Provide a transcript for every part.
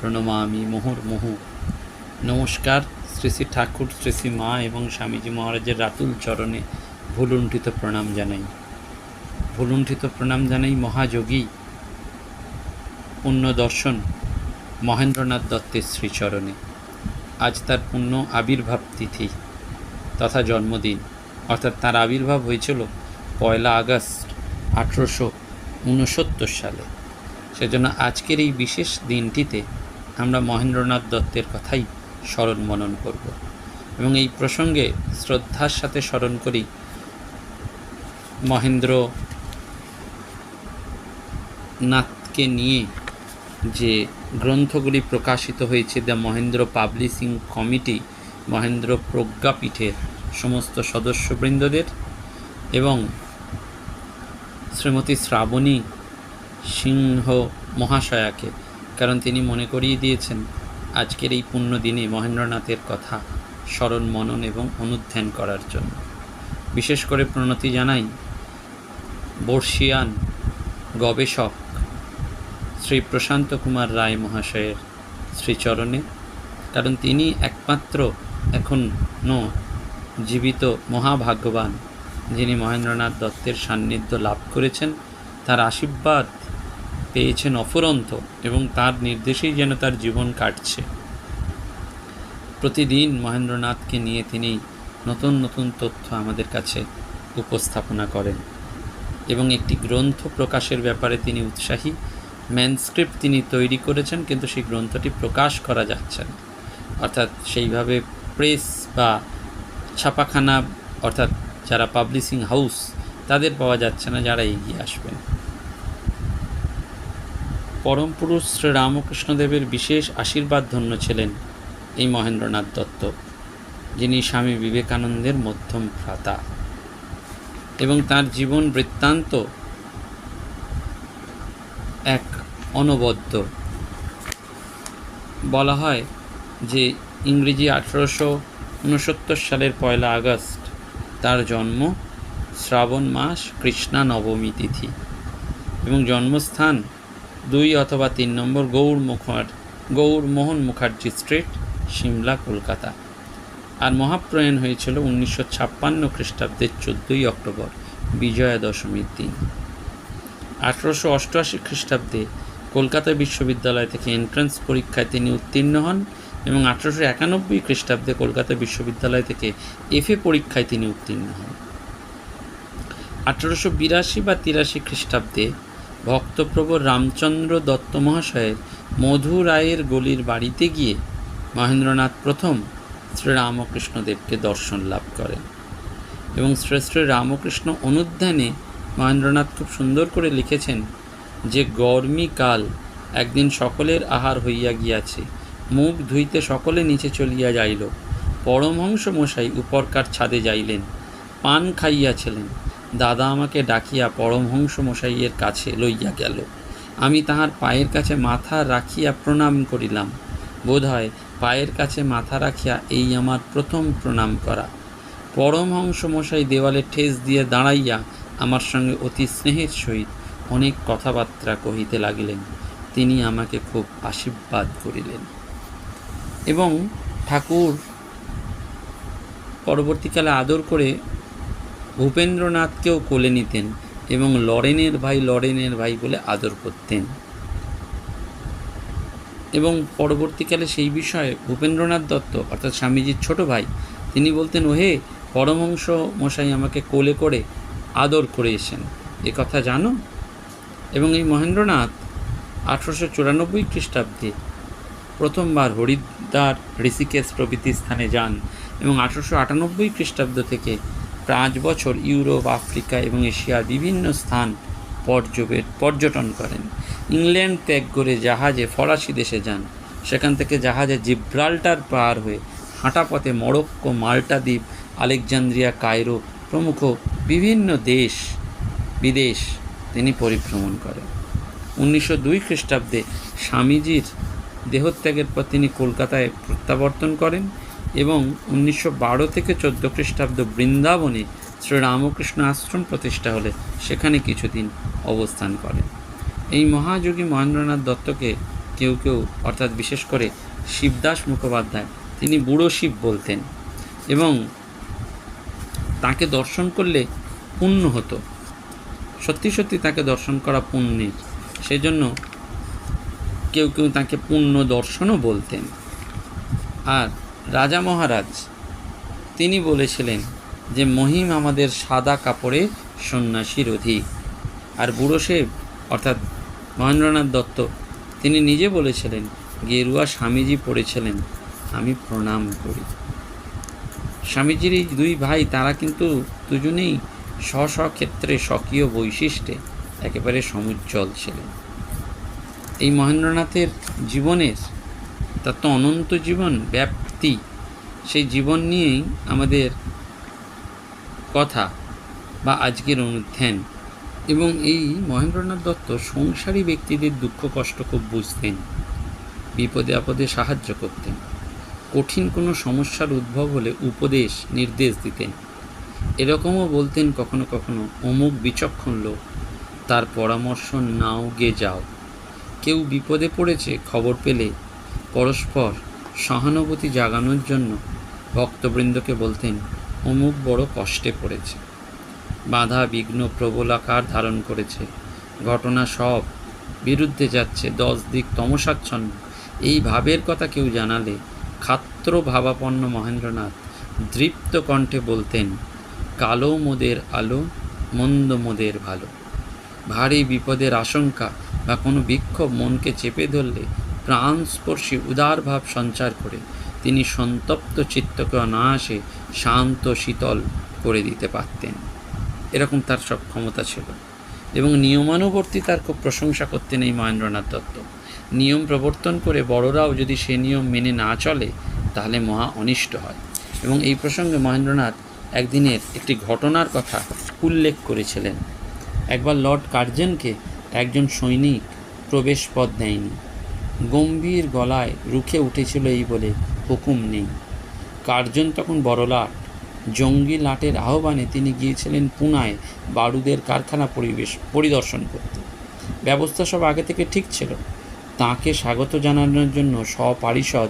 প্রণমামি মুহুর্মুহু নমস্কার, শ্রী শ্রী ঠাকুর শ্রী শ্রী মা এবং স্বামীজি মহারাজের রাতুল চরণে ভুলুণ্ঠিত প্রণাম জানাই। ভুলুণ্ঠিত প্রণাম জানাই মহাযোগী পুণ্য দর্শন মহেন্দ্রনাথ দত্তের শ্রীচরণে। আজ তার পুণ্য আবির্ভাব তিথি তথা জন্মদিন। অর্থাৎ তার আবির্ভাব হয়েছিল পয়লা আগস্ট আঠেরোশো উনসত্তর সালে। সেজন্য আজকের এই বিশেষ দিনটিতে আমরা মহেন্দ্রনাথ দত্তের কথাই স্মরণ মনন করব। এবং এই প্রসঙ্গে শ্রদ্ধার সাথে স্মরণ করি মহেন্দ্র নাথকে নিয়ে যে গ্রন্থগুলি প্রকাশিত হয়েছে, the Mahendra publishing committee, Mahendra প্রজ্ঞাপীঠের সমস্ত সদস্যবৃন্দদের এবং শ্রীমতী শ্রাবণী সিংহ মহাশয়াকে কারণ তিনি মনে করিয়ে দিয়েছেন, আজকের এই পুণ্য দিনে মহেন্দ্রনাথের কথা স্মরণ, মনন এবং অনুধ্যান করার জন্য। বিশেষ করে প্রণতি জানাই, বর্ষিয়ান গবেষক শ্রী প্রশান্ত কুমার রায় মহাশয়ের শ্রীচরণে, কারণ তিনি একমাত্র এখনও জীবিত মহাভাগ্যবান, যিনি মহেন্দ্রনাথ দত্তের সান্নিধ্য লাভ করেছেন, তার আশীর্বাদ পেয়েছেন অফুরন্ত এবং তার নির্দেশেই যেন তার জীবন কাটছে। প্রতিদিন মহেন্দ্রনাথকে নিয়ে তিনি নতুন নতুন তথ্য আমাদের কাছে উপস্থাপনা করেন এবং একটি গ্রন্থ প্রকাশের ব্যাপারে তিনি উৎসাহী। ম্যানস্ক্রিপ্ট তিনি তৈরি করেছেন, কিন্তু সেই গ্রন্থটি প্রকাশ করা যাচ্ছে না। অর্থাৎ সেইভাবে প্রেস বা ছাপাখানা, অর্থাৎ যারা পাবলিশিং হাউস, তাদের পাওয়া যাচ্ছে না, যারা এগিয়ে আসবেন। পরম পুরুষ শ্রী রামকৃষ্ণদেবের বিশেষ আশীর্বাদ ধন্য ছিলেন এই মহেন্দ্রনাথ দত্ত, যিনি স্বামী বিবেকানন্দের মধ্যম ভ্রাতা। এবং তার জীবন বৃত্তান্ত এক অনবদ্য। বলা হয় যে ইংরেজি আঠেরোশো উনসত্তর সালের পয়লা আগস্ট তার জন্ম শ্রাবণ মাস কৃষ্ণা নবমী তিথি। এবং জন্মস্থান দুই অথবা তিন নম্বর গৌর মুখার গৌর মোহন মুখার্জি স্ট্রিট, সিমলা, কলকাতা। আর মহাপ্রয়াণ হয়েছিল উনিশশো ছাপ্পান্ন খ্রিস্টাব্দের চোদ্দোই অক্টোবর বিজয়া দশমীর দিন। আঠেরোশো অষ্টআশি খ্রিস্টাব্দে কলকাতা বিশ্ববিদ্যালয় থেকে এন্ট্রান্স পরীক্ষায় তিনি উত্তীর্ণ হন এবং আঠেরোশো একানব্বই খ্রিস্টাব্দে কলকাতা বিশ্ববিদ্যালয় থেকে এফএ পরীক্ষায় তিনি উত্তীর্ণ হন। আঠেরোশো বিরাশি বা তিরাশি খ্রিস্টাব্দে ভক্তপ্রবর রামচন্দ্র দত্ত মহাশয়ের মধু গলির বাড়িতে গিয়ে মহেন্দ্রনাথ প্রথম শ্রীরামকৃষ্ণদেবকে দর্শন লাভ করেন এবং শ্রী শ্রী রামকৃষ্ণ অনুধ্যানে মহেন্দ্রনাথ খুব সুন্দর করে লিখেছেন যে গরমিকাল একদিন সকলের আহার হইয়া গিয়াছে, মুখ ধুইতে সকলে নিচে চলিয়া যাইল। পরমহংস মশাই উপরকার ছাদে যাইলেন, পান খাইয়াছিলেন। দাদা আমাকে ডাকিয়া পরমহংস মশাইয়ের কাছে লইয়া গেল। আমি তাহার পায়ের কাছে মাথা রাখিয়া প্রণাম করিলাম। বোধ হয় পায়ের কাছে মাথা রাখিয়া এই আমার প্রথম প্রণাম করা। পরমহংস মশাই দেওয়ালে ঠেস দিয়ে দাঁড়াইয়া আমার সঙ্গে অতি স্নেহের সহিত অনেক কথাবার্তা কহিতে লাগিলেন। তিনি আমাকে খুব আশীর্বাদ করিলেন। এবং ঠাকুর পরবর্তীকালে আদর করে ভূপেন্দ্রনাথকেও কোলে নিতেন এবং লরেনের ভাই লরেনের ভাই বলে আদর করতেন। এবং পরবর্তীকালে সেই বিষয়ে ভূপেন্দ্রনাথ দত্ত, অর্থাৎ স্বামীজির ছোট ভাই, তিনি বলতেন, ওহে, পরমহংস মশাই আমাকে কোলে করে আদর করে এসেন এ কথা জানো? এবং এই মহেন্দ্রনাথ আঠারোশো চুরানব্বই খ্রিস্টাব্দে প্রথমবার হরিদ্বার ঋষিকেশ প্রভৃতি স্থানে যান এবং আঠারোশো আটানব্বই খ্রিস্টাব্দ থেকে পাঁচ বছর ইউরোপ, আফ্রিকা এবং এশিয়ার বিভিন্ন স্থান পর্যবে পর্যটন করেন। ইংল্যান্ড ত্যাগ করে জাহাজে ফরাসি দেশে যান। সেখান থেকে জাহাজে জিব্রাল্টার পার হয়ে হাঁটা পথে মরক্কো, মাল্টা দ্বীপ, আলেকজান্দ্রিয়া, কায়রো প্রমুখ বিভিন্ন দেশ, বিদেশ তিনি পরিভ্রমণ করেন। উনিশশো দুই খ্রিস্টাব্দে স্বামীজির দেহত্যাগের পর তিনি কলকাতায় প্রত্যাবর্তন করেন। এবং উনিশশো বারো থেকে চোদ্দ খ্রিস্টাব্দ বৃন্দাবনে শ্রীরামকৃষ্ণ আশ্রম প্রতিষ্ঠা হলে সেখানে কিছুদিন অবস্থান করেন। এই মহাযোগী মহেন্দ্রনাথ দত্তকে কেউ কেউ, অর্থাৎ বিশেষ করে শিবদাস মুখোপাধ্যায়, তিনি বুড়ো শিব বলতেন এবং তাকে দর্শন করলে পুণ্য হতো। সত্যি সত্যি তাকে দর্শন করা পুণ্যের, সেজন্য কেউ কেউ তাকে পুণ্য দর্শনও বলতেন। আর রাজা মহারাজ, তিনি বলেছিলেন যে মহিম আমাদের সাদা কাপড়ে সন্ন্যাসীর অধিক। আর বুড়ো সেব অর্থাৎ মহেন্দ্রনাথ দত্ত, তিনি নিজে বলেছিলেন, গেরুয়া স্বামীজি পড়েছিলেন, আমি প্রণাম করি। স্বামীজির এই দুই ভাই, তারা কিন্তু দুজনেই স্ব স্ব ক্ষেত্রে স্বকীয় বৈশিষ্ট্যে একেবারে সমুজ্জ্বল ছিলেন। এই মহেন্দ্রনাথের জীবনের তার তো অনন্ত জীবন ব্যাপ্তি সেই জীবন নিয়েই আমাদের কথা বা আজকের অনুধ্যান। এবং এই মহেন্দ্রনাথ দত্ত সংসারী ব্যক্তিদের দুঃখ, কষ্ট খুব বুঝতেন, বিপদে আপদে সাহায্য করতেন, কঠিন কোনো সমস্যার উদ্ভব হলে উপদেশ, নির্দেশ দিতেন। এরকমও বলতেন কখনো কখনো, অমুক বিচক্ষণ লোক, তার পরামর্শ নাও গে যাও। কেউ বিপদে পড়েছে খবর পেলে পরস্পর সহানুভূতি জাগানোর জন্য ভক্তবৃন্দকে বলতেন, অমুক বড় কষ্টে পড়েছে। বাধা, বিঘ্ন, প্রবল আকার ধারণ করেছে। ঘটনা সব বিরুদ্ধে যাচ্ছে, দশ দিক তমসাচ্ছন্ন। এই ভাবের কথা কেউ জানালে খাত্র ভাবাপন্ন মহেন্দ্রনাথ দৃপ্ত কণ্ঠে বলতেন, কালো মোদের আলো, মন্দ মোদের ভালো। ভারী বিপদের আশঙ্কা বা কোনো বিক্ষোভ মনকে চেপে ধরলে প্রাণস্পর্শী উদার ভাব সঞ্চার করে। তিনি সন্তপ্ত চিত্তকে অনায়াসে শান্ত, শীতল করে দিতে পারতেন। এরকম তার সব ক্ষমতা ছিল। এবং নিয়মানুবর্তিতার খুব প্রশংসা করতেন এই মহেন্দ্রনাথ দত্ত। নিয়ম প্রবর্তন করে বড়রাও যদি সে নিয়ম মেনে না চলে, তাহলে মহা অনিষ্ট হয়। এবং এই প্রসঙ্গে মহেন্দ্রনাথ একদিনের একটি ঘটনার কথা উল্লেখ করেছিলেন। একবার লর্ড কার্জেনকে একজন সৈনিক প্রবেশ পথ দেয়নি। গম্ভীর গলায় রুখে উঠেছিল এই বলে হুকুম নেই। কার্জন তখন বড়লাট জঙ্গি লাটের আহ্বানে তিনি গিয়েছিলেন পুনায় বারুদের কারখানা পরিবেশ পরিদর্শন করতে। ব্যবস্থা সব আগে থেকে ঠিক ছিল। তাকে স্বাগত জানানোর জন্য সপারিষদ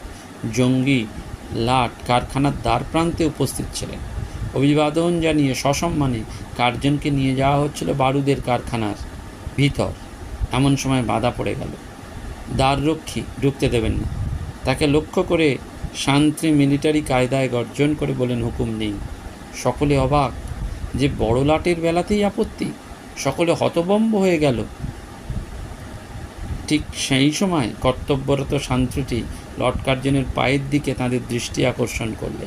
জঙ্গি লাট কারখানার দ্বার প্রান্তে উপস্থিত ছিলেন। অভিবাদন জানিয়ে সসম্মানে কার্জনকে নিয়ে যাওয়া হচ্ছিল বারুদের কারখানার ভিতর। এমন সময় বাধা পড়ে গেল। দ্বাররক্ষী ঢুকতে দেবেন না। তাকে লক্ষ্য করে শান্তি মিলিটারি কায়দায় গর্জন করে বলেন, হুকুম নেই। সকলে অবাক যে বড় লাটের বেলাতেই আপত্তি। সকলে হতবম্ব হয়ে গেল। ঠিক সেই সময় কর্তব্যরত শান্তিটি লর্ড কার্জনের পায়ের দিকে তাদের দৃষ্টি আকর্ষণ করলে।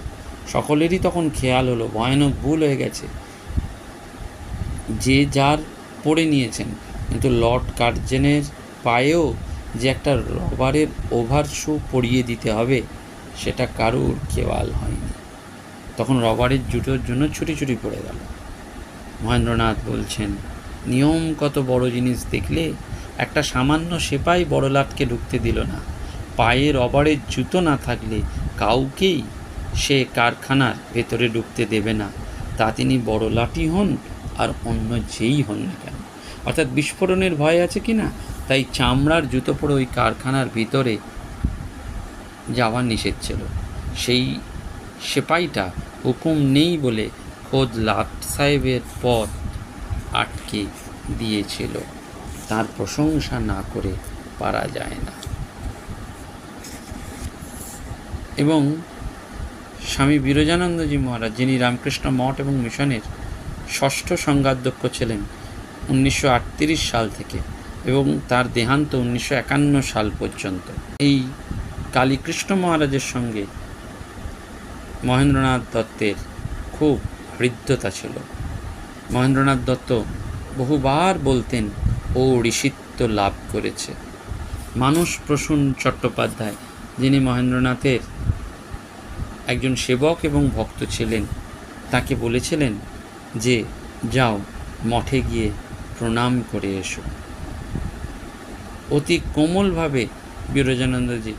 সকলেরই তখন খেয়াল হলো, ভয়ানক ভুল হয়ে গেছে। যে যার পড়ে নিয়েছেন। কিন্তু লর্ড কার্জেনের পায়েও যে একটা রবারের ওভার শু পরিয়ে দিতে হবে, সেটা কারুর খেয়াল হয়নি। তখন রবারের জুটোর জন্য ছুটি ছুটি পড়ে গেল। মহেন্দ্রনাথ বলছেন, নিয়ম কত বড় জিনিস দেখলে একটা সামান্য সেপাই বড়লাটকে ঢুকতে দিল না। পায়ে রবারের জুতো না থাকলে কাউকেই সে কারখানার ভেতরে ঢুকতে দেবে না। তা তিনি বড় হন আর অন্য যেই হন না কেন? অর্থাৎ বিস্ফোরণের ভয় আছে কি না? তাই চামড়ার জুতো পরে ওই কারখানার ভিতরে যাওয়া নিষেধ ছিল। সেই সেপাইটা হুকুম নেই বলে খোদ লাট সাহেবের পথ আটকে দিয়েছিল। তার প্রশংসা না করে পারা যায় না। এবং স্বামী বিরজানন্দজি মহারাজ, যিনি রামকৃষ্ণ মঠ এবং মিশনের ষষ্ঠ সংঘাধ্যক্ষ ছিলেন, উনিশশো আটত্রিশ সাল থেকে এবং তার দেহান্ত উনিশশো একান্ন সাল পর্যন্ত। এই কালীকৃষ্ণ মহারাজের সঙ্গে মহেন্দ্রনাথ দত্তের খুব হৃদ্যতা ছিল। মহেন্দ্রনাথ দত্ত বহুবার বলতেন, ও ঋষিত্ব লাভ করেছে। মানুষ প্রসূন চট্টোপাধ্যায়, যিনি মহেন্দ্রনাথের একজন সেবক এবং ভক্ত ছিলেন, তাকে বলেছিলেন যে, যাও মঠে গিয়ে প্রণাম করে এসো। অতি কোমলভাবে বিরজানন্দজি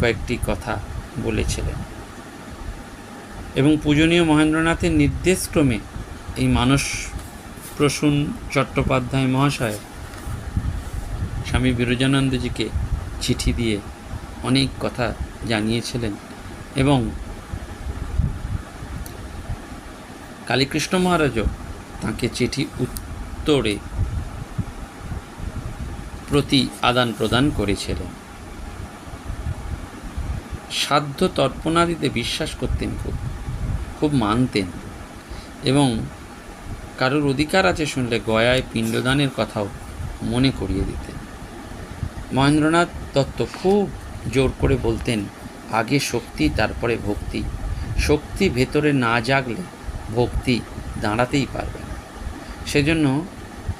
কয়েকটি কথা বলেছিলেন। এবং পূজনীয় মহেন্দ্রনাথের নির্দেশক্রমে এই মানস প্রসূন চট্টোপাধ্যায় মহাশয় স্বামী বিরজানন্দজিকে চিঠি দিয়ে অনেক কথা জানিয়েছিলেন এবং কালীকৃষ্ণ মহারাজও তাকে চিঠি উত্তরে প্রতি আদান প্রদান করেছিলেন। সাধ্য তর্পণাদিতে বিশ্বাস করতেন খুব খুব মানতেন এবং কারোর অধিকার আছে শুনলে গয়ায় পিণ্ডদানের কথাও মনে করিয়ে দিতেন। মহেন্দ্রনাথ দত্ত খুব জোর করে বলতেন, আগে শক্তি, তারপরে ভক্তি। শক্তি ভেতরে না জাগলে ভক্তি দাঁড়াতেই পারবে সেজন্য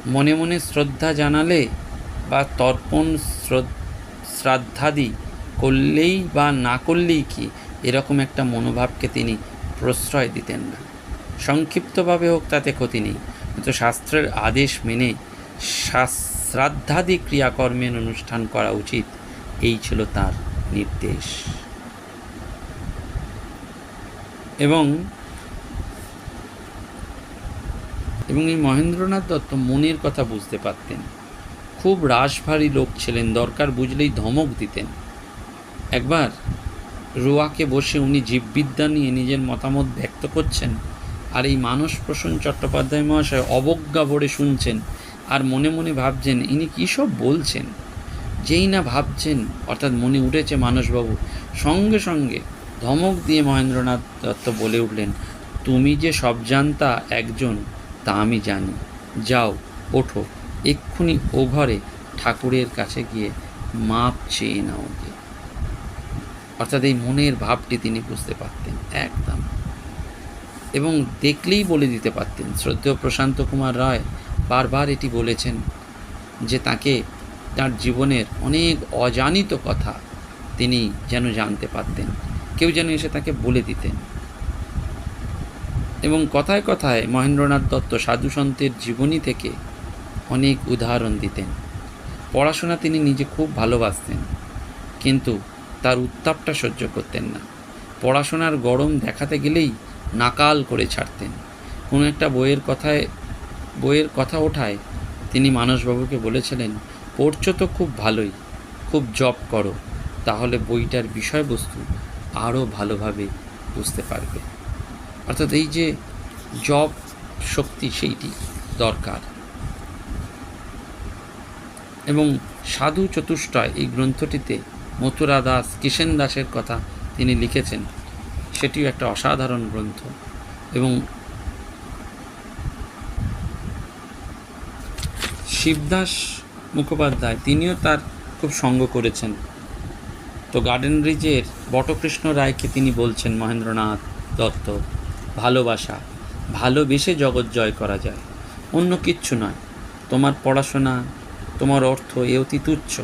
মনে মনে শ্রদ্ধা জানালে বা তর্পণ শ্রাদ্ধাদি করলেই বা না করলেই কি? এরকম একটা মনোভাবকে তিনি প্রশ্রয় দিতেন না। সংক্ষিপ্তভাবে হোক, তাতে ক্ষতি নেই। কিন্তু শাস্ত্রের আদেশ মেনে শ্রাদ্ধাদি ক্রিয়াকর্মের অনুষ্ঠান করা উচিত। এই ছিল তার নির্দেশ। এবং এবং এই মহেন্দ্রনাথ দত্ত মনের কথা বুঝতে পারতেন। খুব রাশভারী লোক ছিলেন, দরকার বুঝলেই ধমক দিতেন। একবার রোয়াকে বসে উনি জীববিদ্যা নিয়ে নিজের মতামত ব্যক্ত করছেন আর এই মানস প্রসন্ন চট্টোপাধ্যায় মহাশয় অবজ্ঞা ভরে শুনছেন আর মনে মনে ভাবছেন, ইনি কী সব বলছেন? যেই না ভাবছেন, অর্থাৎ মনে উঠেছে মানসবাবু, সঙ্গে সঙ্গে ধমক দিয়ে মহেন্দ্রনাথ দত্ত বলে উঠলেন, তুমি যে সব জানতা একজন, তা আমি জানি। যাও, ওঠো। এক্ষুনি ওভারে ঠাকুরের কাছে গিয়ে মাপ চেয়ে নাও গিয়ে অর্থাৎ এই মনের ভাবটি তিনি বুঝতে পারতেন, একদম। এবং দেখলেই বলে দিতে পারতেন, শ্রদ্ধেয় প্রশান্ত কুমার রায় বারবার এটি বলেছেন যে তাকে তার জীবনের অনেক অজানিত কথা তিনি যেন জানতে পারতেন, কেউ যেন এসে তাকে বলে দিতেন। এবং কথায় কথায় মহেন্দ্রনাথ দত্ত সাধুসন্তের জীবনী থেকে অনেক উদাহরণ দিতেন। পড়াশোনা তিনি নিজে খুব ভালোবাসতেন। কিন্তু তার উত্তাপটা সহ্য করতেন না। পড়াশোনার গরম দেখাতে গেলেই নাকাল করে ছাড়তেন। কোনো একটা বইয়ের কথায়, বইয়ের কথা ওঠায় তিনি মানসবাবুকে বলেছিলেন, পড়ছো তো খুব ভালোই, খুব জব করো, তাহলে বইটার বিষয়বস্তু আরও ভালোভাবে বুঝতে পারবে। অর্থাৎ এই যে জব শক্তি, সেইটি দরকার। এবং সাধু চতুষ্টয় এই গ্রন্থটিতে মথুরা দাস কিষেন দাসের কথা তিনি লিখেছেন। সেটিও একটা অসাধারণ গ্রন্থ এবং শিবদাস মুখোপাধ্যায় তিনিও তার খুব সঙ্গ করেছেন। তো গার্ডেন রিজের বটকৃষ্ণ রায়কে তিনি বলছেন, মহেন্দ্রনাথ দত্ত, ভালোবাসা, ভালোবেসে জগৎ জয় করা যায়। অন্য কিচ্ছু নয়। তোমার পড়াশোনা তোমার অর্থ এ অতি তুচ্ছ।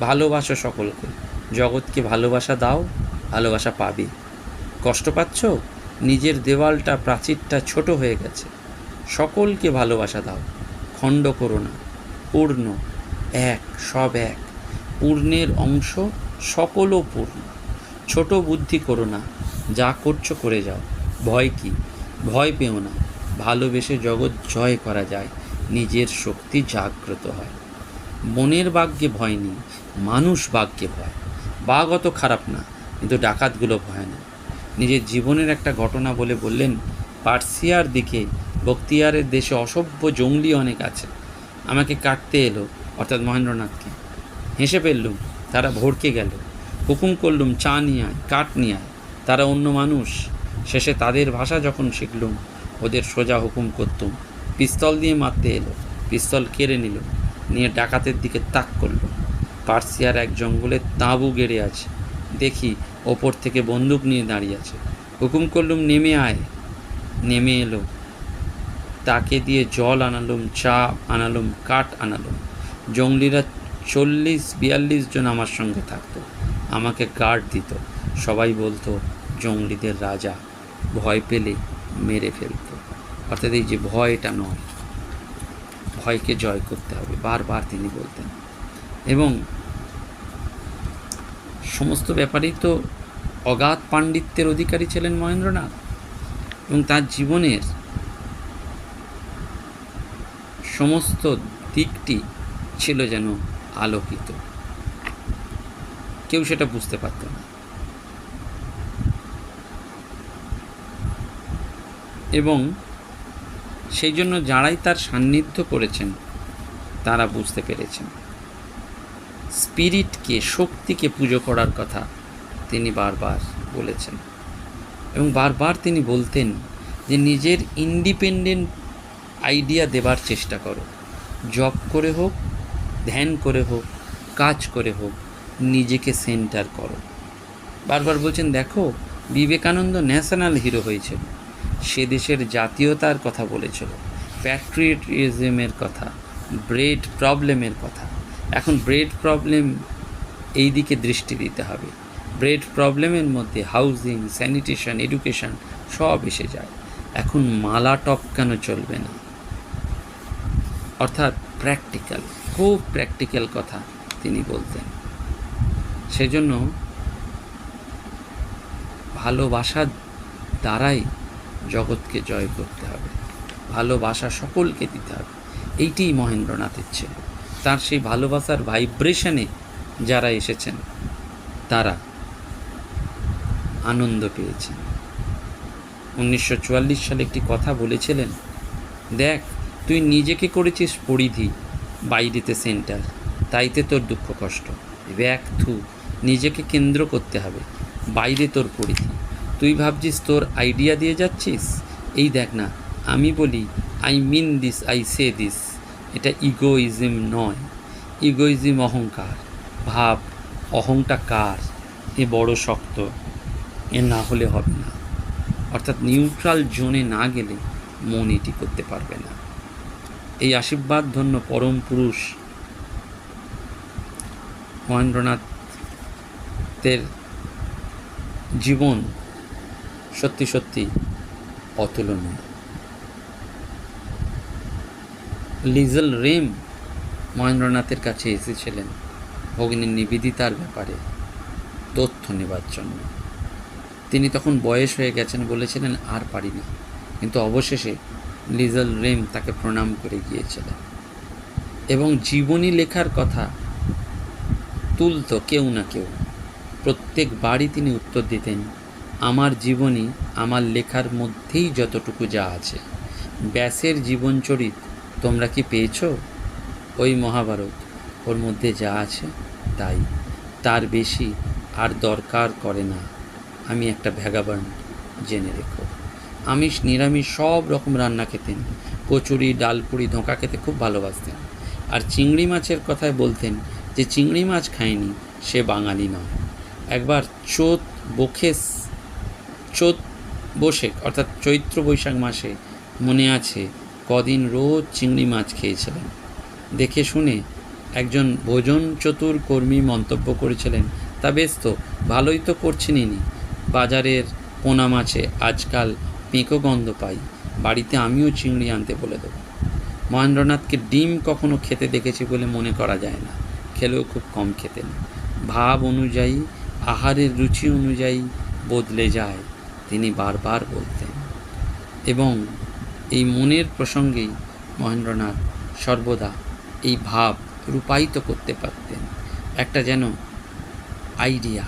ভালোবাসো সকলকে। জগৎকে ভালোবাসা দাও, ভালোবাসা পাবে। কষ্ট পাচ্ছ? নিজের দেওয়ালটা, প্রাচীরটা ছোট হয়ে গেছে। সকলকে ভালোবাসা দাও। খণ্ড করো না। পূর্ণ। এক, সব এক। পূর্ণের অংশ সকলও পূর্ণ। ছোট বুদ্ধি করো না। যা করছ করে যাও। ভয় কি? ভয় পেও না। ভালোবেসে জগৎ জয় করা যায়। নিজের শক্তি জাগ্রত হয়। মনের বাক্যে ভয় নেই, মানুষ বাক্যে ভয়। বাঘ অত খারাপ না, কিন্তু ডাকাতগুলো ভয় না নিজের জীবনের একটা ঘটনা বলে বললেন, পার্সিয়ার দিকে বক্তিয়ারের দেশে অসভ্য জঙ্গলি অনেক আছে। আমাকে কাটতে এলো, অর্থাৎ মহেন্দ্রনাথকে। হেসে ফেললুম, তারা ভড়কে গেল। হুকুম করলুম, চা নিয়ে আয়, কাঠ নিয়ে আয়, তারা অন্য মানুষ। শেষে তাদের ভাষা যখন শিখলুম, ওদের সোজা হুকুম করতুম। পিস্তল দিয়ে মারতে এলো, পিস্তল কেড়ে নিল। নিয়ে ডাকাতের দিকে তাক করল। পার্সিয়ার এক জঙ্গলে তাঁবু গেড়ে আছে। দেখি ওপর থেকে বন্দুক নিয়ে দাঁড়িয়ে আছে। হুকুম করলুম, নেমে আয়। নেমে এলো। তাকে দিয়ে জল আনালুম, চা আনালুম, কাঠ আনালুম। জঙ্গলিরা চল্লিশ, বিয়াল্লিশ জন আমার সঙ্গে থাকতো। আমাকে গার্ড দিত। সবাই বলতো, জঙ্গলিদের রাজা ভয় পেলে মেরে ফেলতো। অর্থাৎ এই যে ভয়টা নয় ভয়কে জয় করতে হবে, বারবার তিনি বলতেন। এবং সমস্ত ব্যাপারেই তো অগাধ পাণ্ডিত্যের অধিকারী ছিলেন মহেন্দ্রনাথ। এবং তার জীবনের সমস্ত দিকটি ছিল যেন আলোকিত। কেউ সেটা বুঝতে পারত না। এবং সেই জন্য যারাই তার সান্নিধ্য করেছেন, তারা বুঝতে পেরেছেন। স্পিরিটকে, শক্তিকে পুজো করার কথা তিনি বারবার বলেছেন এবং বারবার তিনি বলতেন যে নিজের ইন্ডিপেন্ডেন্ট আইডিয়া দেবার চেষ্টা করো। জব করে হোক, ধ্যান করে হোক, কাজ করে হোক, নিজেকে সেন্টার করো। বারবার বলছেন, দেখো, বিবেকানন্দ ন্যাশনাল হিরো হয়েছিল সে দেশের জাতীয়তার কথা বলেছিল। প্যাট্রিয়টিজমের কথা, ব্রেড প্রবলেমের কথা। এখন ব্রেড প্রবলেম এই দিকে দৃষ্টি দিতে হবে। ব্রেড প্রবলেমের মধ্যে হাউজিং, স্যানিটেশন, এডুকেশন সব এসে যায়। এখন মালা টপকানো চলবে না। অর্থাৎ প্র্যাকটিক্যাল, খুব প্র্যাকটিক্যাল কথা তিনি বলতেন। সেজন্য ভালোবাসার দ্বারাই জগৎকে জয় করতে হবে। ভালোবাসা সকলকে দিতে হবে। এইটিই মহেন্দ্রনাথের ছিল। তার সেই ভালোবাসার ভাইব্রেশনে যারা এসেছেন, তারা আনন্দ পেয়েছেন। উনিশশো চুয়াল্লিশ সালে একটি কথা বলেছিলেন, দেখ, তুই নিজেকে করেছিস পরিধি? বাইরেতে সেন্টার তাইতে তোর দুঃখ কষ্ট। ব্যাক থু, নিজেকে কেন্দ্র করতে হবে, বাইরে তোর পরিধি। তুই ভাবছিস তোর আইডিয়া দিয়ে যাচ্ছিস? এই দেখ না, আমি বলি I mean this I say this এটা ইগোইজম নয়। ইগোইজম অহংকার। ভাব, অহংটা কার? এ বড় শক্ত। এ না হলে হবে না। অর্থাৎ নিউট্রাল জোনে না গেলে মন এটি করতে পারবে না। এই আশীর্বাদ ধন্য পরম পুরুষ মহেন্দ্রনাথের জীবন সত্যি সত্যি অতুলনীয়। লিজল রেম মহেন্দ্রনাথের কাছে এসেছিলেন ভগিনী নিবেদিতার ব্যাপারে তথ্য নেবার জন্য। তিনি তখন বয়স হয়ে গেছেন বলেছিলেন, আর পারি না কিন্তু অবশেষে লিজল রেম তাকে প্রণাম করে গিয়েছিলেন। এবং জীবনী লেখার কথা তুলত কেউ না কেউ। প্রত্যেক বাড়ি তিনি উত্তর দিতেন আমার জীবনী আমার লেখার মধ্যেই যতটুকু যা আছে। ব্যাসের জীবনচরিত তোমরা কি পেয়েছ? ওই মহাভারত ওর মধ্যে যা আছে, তাই। তার বেশি আর দরকার করে না। আমি একটা ভ্যাগাবান জেনে রেখো। আমিষ, নিরামিষ সব রকম রান্না খেতেন। কচুরি, ডালপুরি, ধোঁকা খেতে খুব ভালোবাসতেন। আর চিংড়ি মাছের কথায় বলতেন যে, চিংড়ি মাছ খায়নি সে বাঙালি নয়। একবার চোত বখেস চোত বসে অর্থাৎ চৈত্র বৈশাখ মাসে মনে আছে কদিন রোজ চিংড়ি মাছ খেয়েছিলেন। দেখে শুনে একজন ভোজন চতুর কর্মী মন্তব্য করেছিলেন, তা বেশ তো, ভালোই তো করছেন ইনি। বাজারের পোনা মাছে আজকাল পেঁকো গন্ধ পাই, বাড়িতে আমিও চিংড়ি আনতে বলে দেবো। মহেন্দ্রনাথকে ডিম কখনো খেতে দেখেছি বলে মনে করা যায় না, খেলেও খুব কম খেতেন। ভাব অনুযায়ী, আহারের রুচি অনুযায়ী বদলে যায় তিনি বারবার বলতেন। এবং এই মনের প্রসঙ্গেই মহেন্দ্রনাথ সর্বদা এই ভাব রূপায়িত করতে পারতেন। একটা যেন আইডিয়া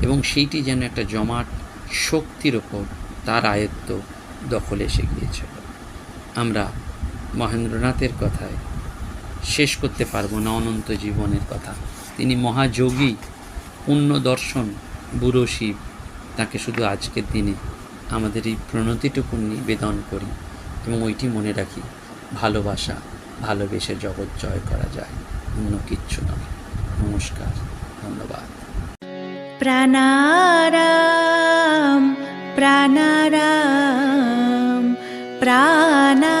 এবং সেইটি যেন একটা জমাট শক্তির ওপর তার আয়ত্ত দখলে এসে গিয়েছিল। আমরা মহেন্দ্রনাথের কথায় শেষ করতে পারব না, অনন্ত জীবনের কথা। তিনি মহাযোগী পূর্ণ দর্শন বুড়ো শিব। তাকে শুধু আজকের দিনে আমাদের এই প্রণতিটুকু নিবেদন করি এবং ওইটি মনে রাখি, ভালোবাসা ভালোবেসে জগৎ জয় করা যায়, অন্য কিচ্ছু নয়। নমস্কার, ধন্যবাদ। প্রাণারাম প্রাণারাম প্রাণারাম।